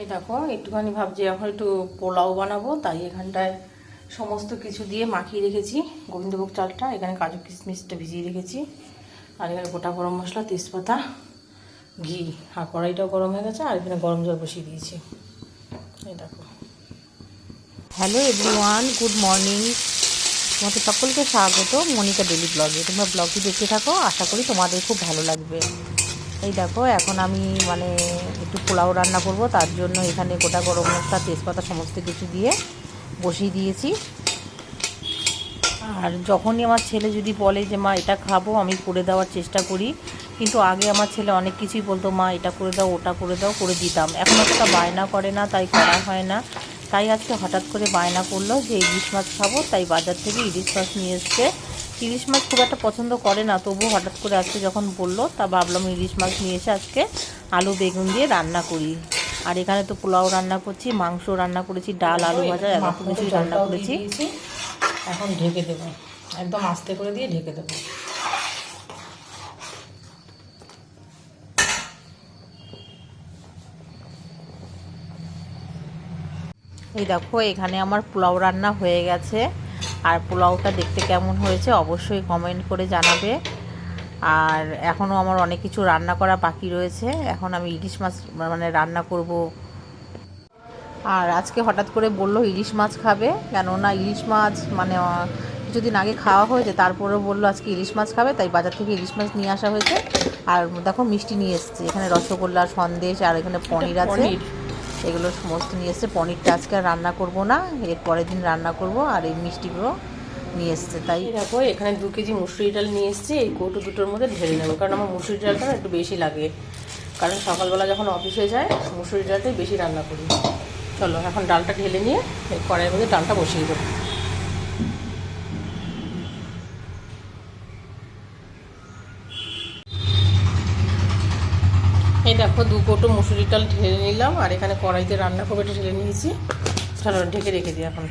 এই দেখো, একটুখানি ভাবছি এখন একটু পোলাও বানাবো, তাই এখানটায় সমস্ত কিছু দিয়ে মাখিয়ে রেখেছি। গোবিন্দভোগ চালটা, এখানে কাজু কিশমিশটা ভিজিয়ে রেখেছি। আর এখানে গোটা গরম মশলা, তেজপাতা, ঘি, আর কড়াইটাও গরম হয়ে গেছে, আর এখানে গরম জল বসিয়ে দিয়েছি। এই দেখো। Hello everyone, good morning. তোমাদের সকলকে স্বাগত মনিকা ডেলি ব্লগে। তোমরা ব্লগটি দেখতে থাকো, আশা করি তোমাদের খুব ভালো লাগবে। এই দেখো, এখন আমি মানে একটু পোলাও রান্না করব, তার জন্য এখানে গোটা গরম মশলা, তেজপাতা, সমস্ত কিছু দিয়ে বসিয়ে দিয়েছি। আর যখনই আমার ছেলে যদি বলে যে, মা, এটা খাব, আমি করে দেওয়ার চেষ্টা করি। কিন্তু আগে আমার ছেলে অনেক কিছুই বলতো, মা, এটা করে দাও, ওটা করে দাও, করে দিতাম। এখন অতটা বায়না করে না, তাই করা হয় না। তাই আজকে হঠাৎ করে বায়না করল যে, ইলিশ মাছ খাব, তাই বাজার থেকে ইলিশ মাছ নিয়ে এসছে। ইলিশ মাছ খুব একটা পছন্দ করে না। তবুও হঠাৎ করে আজকে যখন বলল তা ভাবলাম ইলিশ মাছ নিয়ে এসে আজকে আলু বেগুন দিয়ে রান্না করি। আর এখানে তো পোলাও রান্না করছি মাংস রান্না করেছি ডাল আলু ভাজা এত কিছুই রান্না করেছি। এখন ঢেকে দেবো। একদম আস্তে করে দিয়ে ঢেকে দেবো। এই দেখো এখানে আমার পোলাও রান্না হয়ে গেছে। আর পোলাওটা দেখতে কেমন হয়েছে অবশ্যই কমেন্ট করে জানাবে। আর এখনও আমার অনেক কিছু রান্না করা বাকি রয়েছে। এখন আমি ইলিশ মাছ মানে রান্না করব। আর আজকে হঠাৎ করে বলল ইলিশ মাছ খাবে। কেননা ইলিশ মাছ মানে কিছুদিন আগে খাওয়া হয়েছে, তারপরেও বলল আজকে ইলিশ মাছ খাবে, তাই বাজার থেকে ইলিশ মাছ নিয়ে আসা হয়েছে। আর দেখো মিষ্টি নিয়ে এসছে। এখানে রসগোল্লা, সন্দেশ, আর এখানে পনির আছে। এগুলো সমস্ত নিয়ে এসছে পনিরটা আজকে আর রান্না করব না, এর পরের দিন রান্না করব আর এই মিষ্টিগুলো নিয়ে এসছে, তাই দেখো, এখানে দু কেজি মুসুরি ডাল নিয়ে এসছি, এই কৌটো দুটোর মধ্যে ঢেলে নেব, কারণ আমার মুসুরি ডালটা একটু বেশি লাগে। কারণ সকালবেলা যখন অফিসে যায়, মুসুরি ডালটাই বেশি রান্না করি। চলো, এখন ডালটা ঢেলে নিয়ে কড়াইয়ের মধ্যে ডালটা বসিয়ে দেবো। এই দেখো দু কৌটো মুসুরি ডাল ঢেলে নিলাম, আর এখানে কড়াইতে রান্না করে ঢেলে নিয়েছি। চলো ঢেকে রেখে দিই এখন।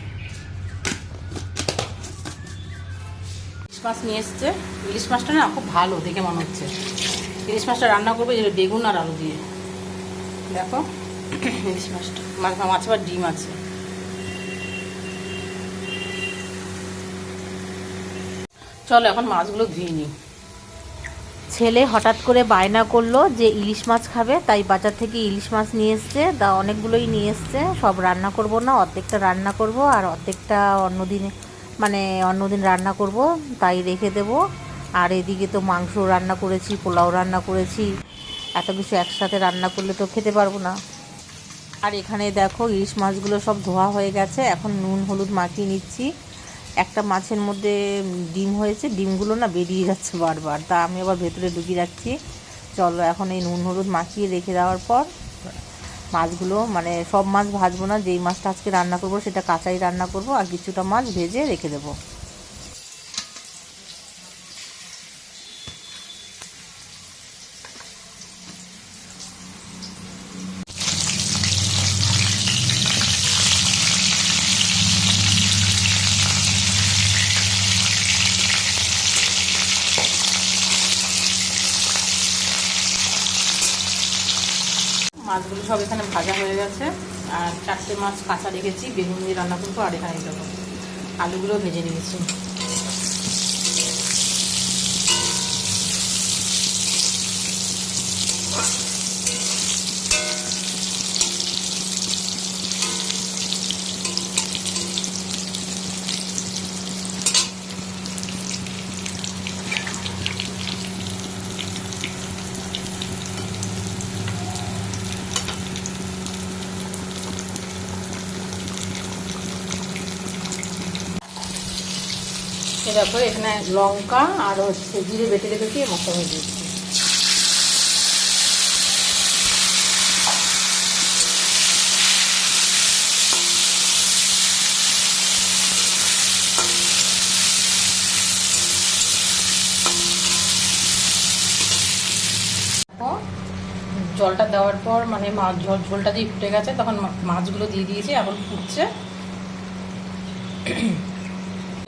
ইলিশ মাছ নিয়ে এসছে। ইলিশ মাছটা না খুব ভালো দেখে মনে হচ্ছে। ইলিশ মাছটা রান্না করবে যে বেগুন আর আলু দিয়ে। দেখো, ইলিশ মাছটা। মাছ মাছ আবার ডিম আছে। চলো এখন মাছগুলো ধুয়ে নিই। ছেলে হঠাৎ করে বায়না করল যে ইলিশ মাছ খাবে, তাই বাজার থেকে ইলিশ মাছ নিয়ে এসছে, তা অনেকগুলোই নিয়ে এসছে, সব রান্না করব না, অর্ধেকটা রান্না করব আর অর্ধেকটা অন্যদিন মানে অন্যদিন রান্না করব, তাই রেখে দেব। আর এদিকে তো মাংস রান্না করেছি, পোলাও রান্না করেছি, এত কিছু একসাথে রান্না করলে তো খেতে পারব না। আর এখানে দেখো, ইলিশ মাছগুলো সব ধোয়া হয়ে গেছে, এখন নুন, হলুদ মাখিয়ে নিচ্ছি। একটা মাছের মধ্যে ডিম হয়েছে, ডিমগুলো না বেরিয়ে যাচ্ছে বারবার। তা আমি আবার ভেতরে ঢুকিয়ে রাখছি। চলো, এখন এই নুন হলুদ মাখিয়ে রেখে দেওয়ার পর মাছগুলো মানে সব মাছ ভাজবো না, যেই মাছটা আজকে রান্না করব সেটা কাঁচাই রান্না করব, আর কিছুটা মাছ ভেজে রেখে দেবো। মাছগুলো সব এখানে ভাজা হয়ে গেছে। আর চারটে মাছ কাঁচা রেখেছি, বেগুন দিয়ে রান্না করব, আর এখানে দেবো আলুগুলো ভেজে নিয়েছি। এ দেখো এখানে লঙ্কা আর হচ্ছে জিরে বেটে রেখেছি মশলা দেখো, জলটা দেওয়ার পর মানে মাছ ঝোল ঝোলটা দিয়ে ফুটে গেছে তখন মাছগুলো দিয়ে দিয়েছি এখন ফুটছে।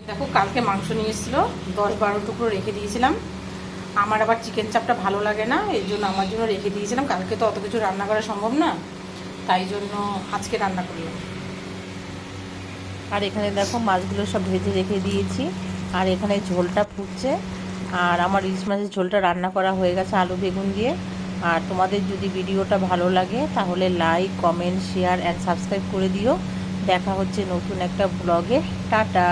দেখো, কালকে মাংস নিয়ে এসেছিল, দশ বারো টুকরো রেখে দিয়েছিলাম। আমার আবার চিকেন চাপটা ভালো লাগে না, এই জন্য আমার জন্য রেখে দিয়েছিলাম। কালকে তো অত কিছু রান্না করা সম্ভব না, তাই জন্য আজকে রান্না করলাম। আর এখানে দেখো, মাছগুলো সব ভেজে রেখে দিয়েছি। আর এখানে ঝোলটা ফুটছে। আর আমার ইলিশ মাছের ঝোলটা রান্না করা হয়ে গেছে আলু বেগুন দিয়ে। আর তোমাদের যদি ভিডিওটা ভালো লাগে, তাহলে like comment share and subscribe করে দিও। দেখা হচ্ছে নতুন একটা ব্লগে টাটা!